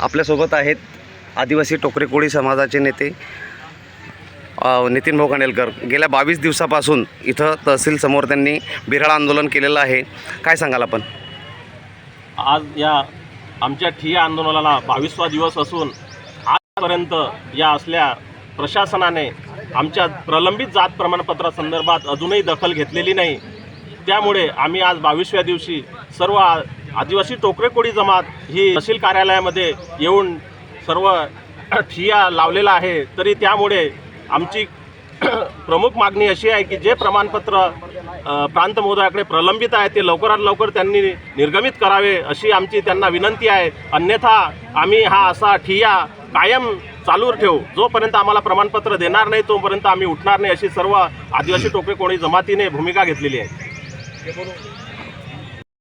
आपल्यासोबत आहेत आदिवासी टोकरे कोळी समाजाचे नेते नितीन भाऊ कांडेलकर गेल्या बावीस दिवसापासून इथं तहसील समोर त्यांनी बिरळ आंदोलन केलेलं आहे. काय सांगाल आपण? आज या आमच्या ठिय्या आंदोलनाला बावीसवा दिवस असून आजपर्यंत या असल्या प्रशासनाने आमच्या प्रलंबित जात प्रमाणपत्रासंदर्भात अजूनही दखल घेतलेली नाही. त्यामुळे आम्ही आज बावीसव्या दिवशी सर्व आदिवासी टोकरेकोडी जमात ही तहसील कार्यालयामध्ये येऊन सर्व ठिया लावलेला आहे. तरी त्यामुळे आमची प्रमुख मागणी अशी आहे की जे प्रमाणपत्र प्रांत महोदयाकडे प्रलंबित आहे ते लवकरात लवकर त्यांनी निर्गमित करावे अशी आमची त्यांना विनंती आहे. अन्यथा आम्ही हा असा ठिया कायम चालू ठेवू. जोपर्यंत आम्हाला प्रमाणपत्र देणार नाही तोपर्यंत आम्ही उठणार नाही अशी सर्व आदिवासी टोपे कोणी जमातीने भूमिका घेतलेली आहे. Defol